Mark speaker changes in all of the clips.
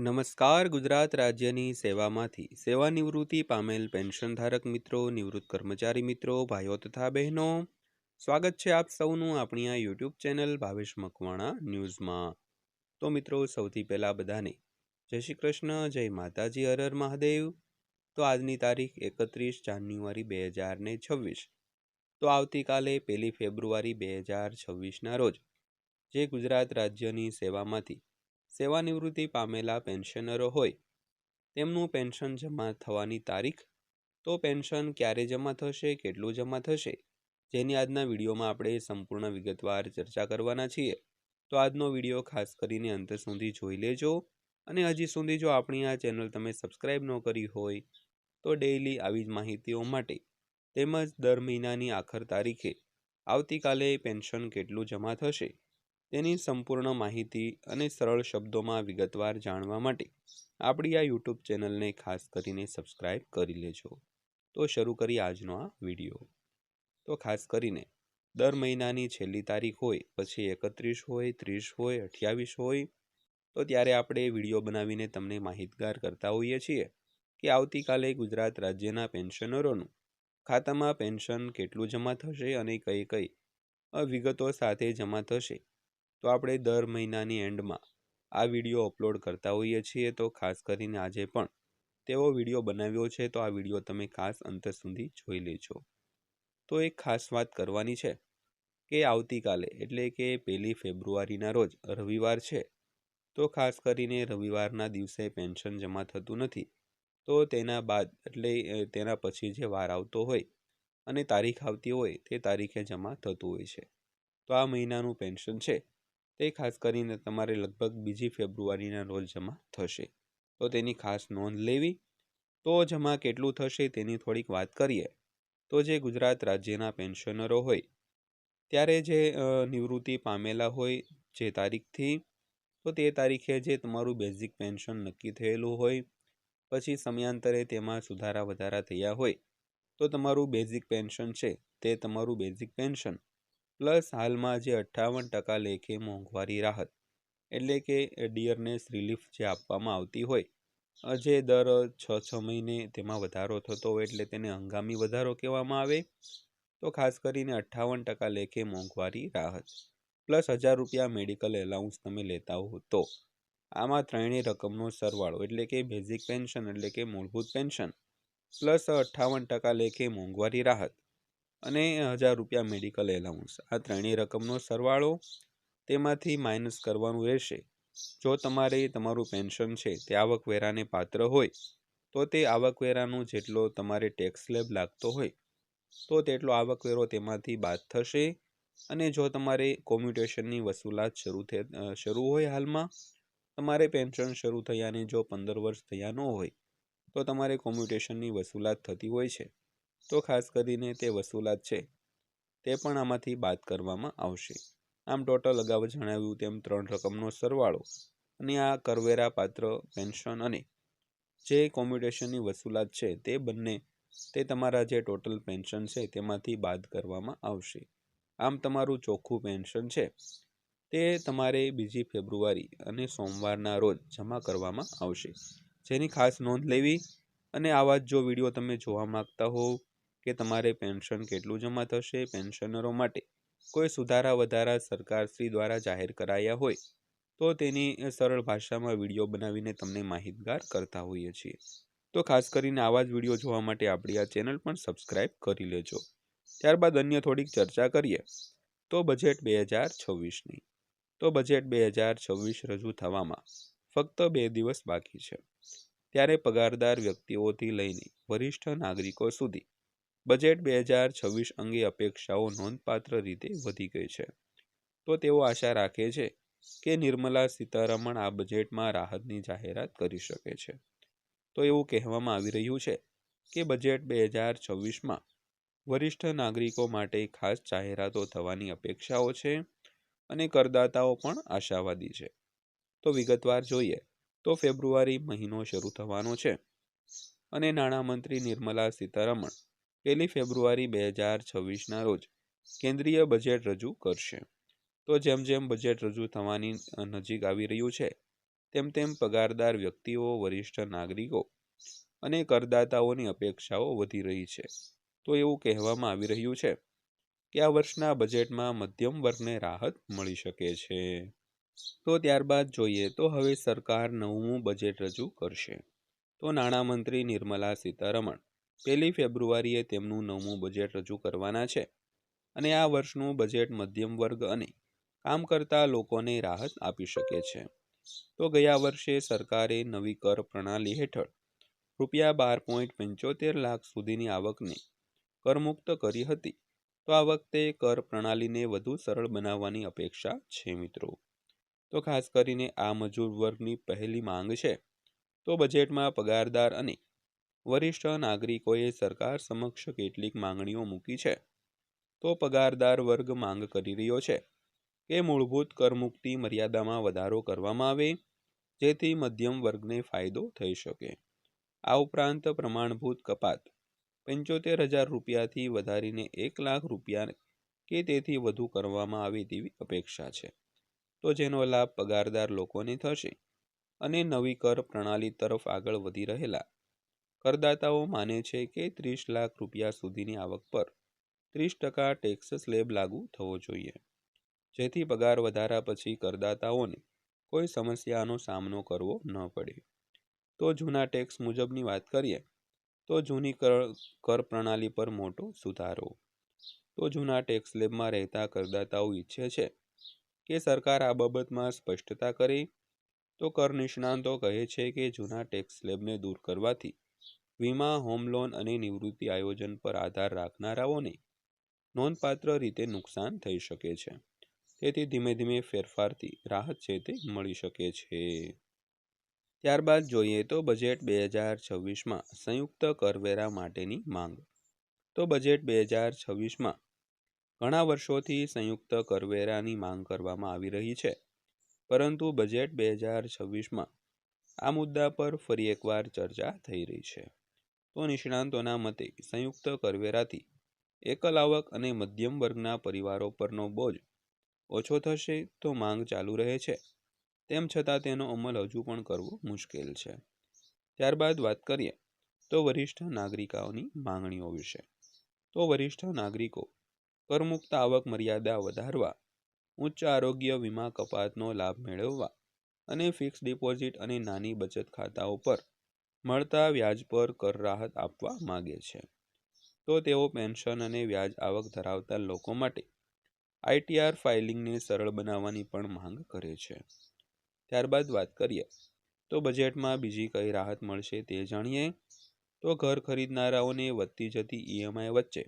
Speaker 1: નમસ્કાર, ગુજરાત રાજ્યની સેવામાંથી. સેવાનિવૃત્તિ પામેલ પેન્શનધારક મિત્રો, નિવૃત્ત કર્મચારી મિત્રો, ભાઈઓ તથા બહેનો. સ્વાગત છે આપ સૌનું આપણી આ યુટ્યુબ ચેનલ ભાવેશ મકવાણા ન્યૂઝમાં. તો મિત્રો, સૌથી પહેલાં બધાને જય શ્રી કૃષ્ણ, જય માતાજી અરર મહાદેવ. તો આજની તારીખ એકત્રીસ જાન્યુઆરી બે હજાર ને છવ્વીસ. તો આવતીકાલે પહેલી ફેબ્રુઆરી બે હજાર છવ્વીસના રોજ જે ગુજરાત રાજ્યની સેવામાંથી સેવાનિવૃત્તિ પામેલા પેન્શનરો હોય. તેમનું પેન્શન જમા થવાની તારીખ, તો પેન્શન ક્યારે જમા થશે, કેટલું જમા થશે, જેની આજના વિડીયોમાં આપણે સંપૂર્ણ વિગતવાર ચર્ચા કરવાના છીએ. તો આજનો વીડિયો ખાસ કરીને અંત સુધી જોઈ લેજો અને હજી સુધી જો આપણી આ ચેનલ તમે સબસ્ક્રાઈબ ન કરી હોય, તો ડેઈલી આવી જ માહિતીઓ માટે તેમજ દર મહિનાની આખર તારીખે આવતીકાલે પેન્શન કેટલું જમા થશે તેની સંપૂર્ણ માહિતી અને સરળ શબ્દોમાં વિગતવાર જાણવા માટે આપણી આ યુટ્યુબ ચેનલને ખાસ કરીને સબસ્ક્રાઈબ કરી લેજો. તો શરૂ કરીએ આજનો આ વીડિયો. તો ખાસ કરીને, દર મહિનાની છેલ્લી તારીખ હોય, પછી એકત્રીસ હોય, ત્રીસ હોય, અઠ્યાવીસ હોય, તો ત્યારે આપણે વીડિયો બનાવીને તમને માહિતગાર કરતા હોઈએ છીએ કે આવતીકાલે ગુજરાત રાજ્યના પેન્શનરોનું ખાતામાં પેન્શન કેટલું જમા થશે અને કઈ કઈ વિગતો સાથે જમા થશે તો આપણે દર મહિનાની એન્ડમાં આ વીડિયો અપલોડ કરતા હોઈએ છીએ. તો ખાસ કરીને આજે પણ તેવો વીડિયો બનાવ્યો છે. તો આ વીડિયો તમે ખાસ અંત સુધી જોઈ લેજો. તો એક ખાસ વાત કરવાની છે કે આવતીકાલે, એટલે કે પહેલી ફેબ્રુઆરીના રોજ રવિવાર છે. તો ખાસ કરીને રવિવારના દિવસે પેન્શન જમા થતું નથી. તો તેના બાદ, એટલે તેના પછી જે વાર આવતો હોય અને તારીખ આવતી હોય તે તારીખે જમા થતું હોય છે. તો આ મહિનાનું પેન્શન છે. તે ખાસ કરીને તમારે લગભગ બીજી ફેબ્રુઆરીના રોજ જમા થશે. તો તેની ખાસ નોંધ લેવી. તો જમા કેટલું થશે તેની થોડીક વાત કરીએ. તો જે ગુજરાત રાજ્યના પેન્શનરો હોય, ત્યારે જે નિવૃત્તિ પામેલા હોય જે તારીખથી, તો તે તારીખે જે તમારું બેઝિક પેન્શન નક્કી થયેલું હોય, પછી સમયાંતરે તેમાં સુધારા વધારા થયા હોય, તો તમારું બેઝિક પેન્શન છે તે તમારું બેઝિક પેન્શન. પ્લસ હાલમાં જે અઠ્ઠાવન ટકા લેખે મોંઘવારી રાહત, એટલે કે ડિયરનેસ રિલીફ જે આપવામાં આવતી હોય જે દર છ છ મહિને તેમાં વધારો થતો હોય એટલે તેને હંગામી વધારો કહેવામાં આવે, તો ખાસ કરીને અઠ્ઠાવન ટકા લેખે મોંઘવારી રાહત. પ્લસ હજાર રૂપિયા મેડિકલ એલાઉન્સ તમે લેતા હો તો. આમાં ત્રણેય રકમનો સરવાળો, એટલે કે બેઝિક પેન્શન, એટલે કે મૂળભૂત પેન્શન. પ્લસ અઠ્ઠાવન ટકા લેખે મોંઘવારી રાહત અને હજાર રૂપિયા મેડિકલ એલાઉન્સ આ ત્રણેય રકમનો સરવાળો તેમાંથી માઇનસ કરવાનું રહેશે. જો તમારે તમારું પેન્શન છે તે આવકવેરાને પાત્ર હોય, તો તે આવકવેરાનું જેટલો તમારે ટેક્સ સ્લેબ લાગતો હોય, તો તેટલો આવકવેરો તેમાંથી બાદ થશે. અને જો તમારે કોમ્યુટેશનની વસૂલાત શરૂ શરૂ હોય હાલમાં, તમારે પેન્શન શરૂ થયાને જો પંદર વર્ષ થયા ન હોય, તો તમારે કોમ્યુટેશનની વસૂલાત થતી હોય છે. તો ખાસ કરીને તે વસૂલાત છે. તે પણ આમાંથી બાદ કરવામાં આવશે. આમ ટોટલ અગાઉ જણાવ્યું તેમ ત્રણ રકમનો સરવાળો અને આ કરવેરા પાત્ર, પેન્શન અને જે કોમ્યુટેશનની વસૂલાત છે તે બંને, તે તમારા જે ટોટલ પેન્શન છે તેમાંથી બાદ કરવામાં આવશે. આમ તમારું ચોખ્ખું પેન્શન છે. તે તમારે બીજી ફેબ્રુઆરી અને સોમવારના રોજ જમા કરવામાં આવશે. જેની ખાસ નોંધ લેવી અને આવા જો વીડિયો તમે જોવા માગતા હોવ કે તમારે પેન્શન કેટલું જમા થશે પેન્શનરો માટે? કોઈ સુધારા વધારા સરકારશ્રી દ્વારા જાહેર કરાયા હોય, તો તેની સરળ ભાષામાં વીડિયો બનાવીને તમને માહિતગાર કરતા હોઈએ છીએ. તો ખાસ કરીને આવા જ વીડિયો જોવા માટે આપણી આ ચેનલ પણ સબસ્ક્રાઇબ કરી લેજો. ત્યારબાદ અન્ય થોડીક ચર્ચા કરીએ. તો બજેટ બે હજાર છવ્વીસની. તો બજેટ બે હજાર છવ્વીસ રજૂ થવામાં ફક્ત બે દિવસ બાકી છે. ત્યારે પગારદાર વ્યક્તિઓથી લઈને વરિષ્ઠ નાગરિકો સુધી બજેટ બે હજાર છવ્વીસ અંગે અપેક્ષાઓ નોંધપાત્ર રીતે વધી ગઈ છે. તો તેઓ આશા રાખે છે કે નિર્મલા સીતારમણ આ બજેટમાં રાહતની જાહેરાત કરી શકે છે. તો એવું કહેવામાં આવી રહ્યું છે કે બજેટ બે હજાર છવ્વીસમાં વરિષ્ઠ નાગરિકો માટે ખાસ જાહેરાતો થવાની અપેક્ષાઓ છે અને કરદાતાઓ પણ આશાવાદી છે. તો વિગતવાર જોઈએ તો ફેબ્રુઆરી મહિનો શરૂ થવાનો છે અને નાણામંત્રી નિર્મલા સીતારમણ પહેલી ફેબ્રુઆરી બે હજાર છવ્વીસના રોજ કેન્દ્રીય બજેટ રજૂ કરશે. તો જેમ જેમ બજેટ રજૂ થવાની નજીક આવી રહ્યું છે, તેમ તેમ પગારદાર વ્યક્તિઓ, વરિષ્ઠ નાગરિકો અને કરદાતાઓની અપેક્ષાઓ વધી રહી છે. તો એવું કહેવામાં આવી રહ્યું છે કે આ વર્ષના બજેટમાં મધ્યમ વર્ગને રાહત મળી શકે છે. તો ત્યારબાદ જોઈએ તો હવે સરકાર નવમું બજેટ રજૂ કરશે. તો નાણામંત્રી નિર્મલા સીતારમણ પહેલી ફેબ્રુઆરીએ તેમનું નવમું બજેટ રજૂ કરવાના છે અને આ વર્ષનું બજેટ મધ્યમ વર્ગ અને કામ કરતા લોકોને રાહત આપી શકે છે. તો ગયા વર્ષે સરકારે નવી કર પ્રણાલી હેઠળ રૂપિયા બાર પોઈન્ટ પંચોતેર લાખ સુધીની આવકને કરમુક્ત કરી હતી. તો આ વખતે કર પ્રણાલીને વધુ સરળ બનાવવાની અપેક્ષા છે મિત્રો. તો ખાસ કરીને આ મજૂર વર્ગની પહેલી માંગ છે. તો બજેટમાં પગારદાર અને વરિષ્ઠ નાગરિકોએ સરકાર સમક્ષ કેટલીક માંગણીઓ મૂકી છે. તો પગારદાર વર્ગ માંગ કરી રહ્યો છે કે મૂળભૂત કરમુક્તિ મર્યાદામાં વધારો કરવામાં આવે, જેથી મધ્યમ વર્ગને ફાયદો થઈ શકે. આ ઉપરાંત પ્રમાણભૂત કપાત પંચોતેર હજાર રૂપિયાથી વધારીને એક લાખ રૂપિયા કે તેથી વધુ કરવામાં આવે તેવી અપેક્ષા છે. તો જેનો લાભ પગારદાર લોકોને થશે અને નવી કર પ્રણાલી તરફ આગળ વધી રહેલા કરદાતાઓ માને છે કે ત્રીસ લાખ રૂપિયા સુધીની આવક પર ત્રીસ ટકા ટેક્સ સ્લેબ લાગુ થવો જોઈએ. જેથી પગાર વધારા પછી કરદાતાઓને કોઈ સમસ્યાનો સામનો કરવો ન પડે. તો જૂના ટેક્સ મુજબની વાત કરીએ, તો જૂની કર પ્રણાલી પર મોટો સુધારો. તો જૂના ટેક્સ સ્લેબમાં રહેતા કરદાતાઓ ઈચ્છે છે કે સરકાર આ બાબતમાં સ્પષ્ટતા કરે. તો કર નિષ્ણાંતો કહે છે કે જૂના ટેક્સ સ્લેબને દૂર કરવાથી વીમા, હોમ લોન અને નિવૃત્તિ આયોજન પર આધાર રાખનારાઓને નોંધપાત્ર રીતે નુકસાન થઈ શકે છે. તેથી ધીમે ધીમે ફેરફારથી રાહત છે તે મળી શકે છે. ત્યારબાદ જોઈએ તો બજેટ બે હજાર છવ્વીસમાં સંયુક્ત કરવેરા માટેની માંગ. તો બજેટ બે હજાર છવ્વીસમાં ઘણા વર્ષોથી સંયુક્ત કરવેરાની માંગ કરવામાં આવી રહી છે. પરંતુ બજેટ બે હજાર છવ્વીસમાં આ મુદ્દા પર ફરી એકવાર ચર્ચા થઈ રહી છે. તો નિષ્ણાંતોના મતે સંયુક્ત કરવેરાથી એકલ આવક અને મધ્યમ વર્ગના પરિવારો પરનો બોજ ઓછો થશે તો માંગ ચાલુ રહે છે. તેમ છતાં તેનો અમલ હજુ પણ કરવો મુશ્કેલ છે. ત્યારબાદ વાત કરીએ તો વરિષ્ઠ નાગરિકાઓની માંગણીઓ વિશે. તો વરિષ્ઠ નાગરિકો કરમુક્ત આવક મર્યાદા વધારવા, ઉચ્ચ આરોગ્ય વીમા કપાતનો લાભ મેળવવા અને ફિક્સ ડિપોઝિટ અને નાની બચત ખાતાઓ પર મળતા વ્યાજ પર કર રાહત આપવા માગે છે. તો તેઓ પેન્શન અને વ્યાજ આવક ધરાવતા લોકો માટે આઈટીઆર ફાઇલિંગને સરળ બનાવવાની પણ માંગ કરે છે. ત્યારબાદ વાત કરીએ, તો બજેટમાં બીજી કઈ રાહત મળશે તે જાણીએ? તો ઘર ખરીદનારાઓને વધતી જતી ઈએમઆઈ વચ્ચે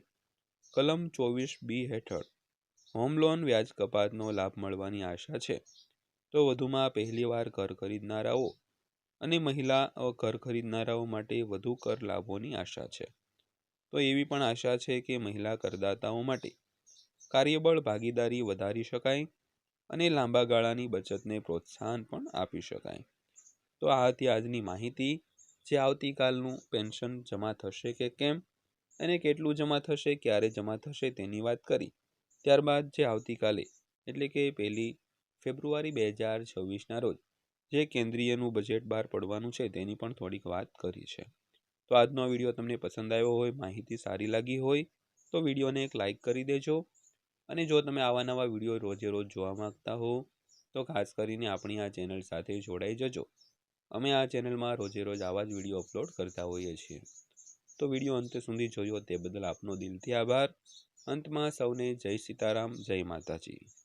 Speaker 1: કલમ ચોવીસ બી હેઠળ હોમ લોન વ્યાજ કપાતનો લાભ મળવાની આશા છે. તો વધુમાં પહેલીવાર ઘર ખરીદનારાઓ અને મહિલા ઘર ખરીદનારાઓ માટે વધુ કર લાભોની આશા છે. તો એવી પણ આશા છે કે મહિલા કરદાતાઓ માટે કાર્યબળ ભાગીદારી વધારી શકાય અને લાંબા ગાળાની બચતને પ્રોત્સાહન પણ આપી શકાય. તો આ હતી આજની માહિતી. જે આવતીકાલનું પેન્શન જમા થશે કે કેમ અને કેટલું જમા થશે, ક્યારે જમા થશે તેની વાત કરી. ત્યારબાદ જે આવતીકાલે, એટલે કે પહેલી ફેબ્રુઆરી બે હજાર છવ્વીસના રોજ જે કેન્દ્રીયનું બજેટ બહાર પડવાનું છે તેની પણ થોડીક વાત કરી છે. તો આજનો વીડિયો તમને પસંદ આવ્યો હોય, માહિતી સારી લાગી હોય, તો વિડીયોને એક લાઇક કરી દેજો. અને જો તમે આવા નવા વીડિયો રોજે રોજ જોવા માંગતા હો, તો ખાસ કરીને આપણી આ ચેનલ સાથે જોડાઈ જજો. અમે આ ચેનલમાં રોજે રોજ આવા જ વીડિયો અપલોડ કરતા હોઈએ છીએ. તો વીડિયો અંત સુધી જોયો તે બદલ આપનો દિલથી આભાર. અંતમાં સૌને જય સીતારામ, જય માતાજી.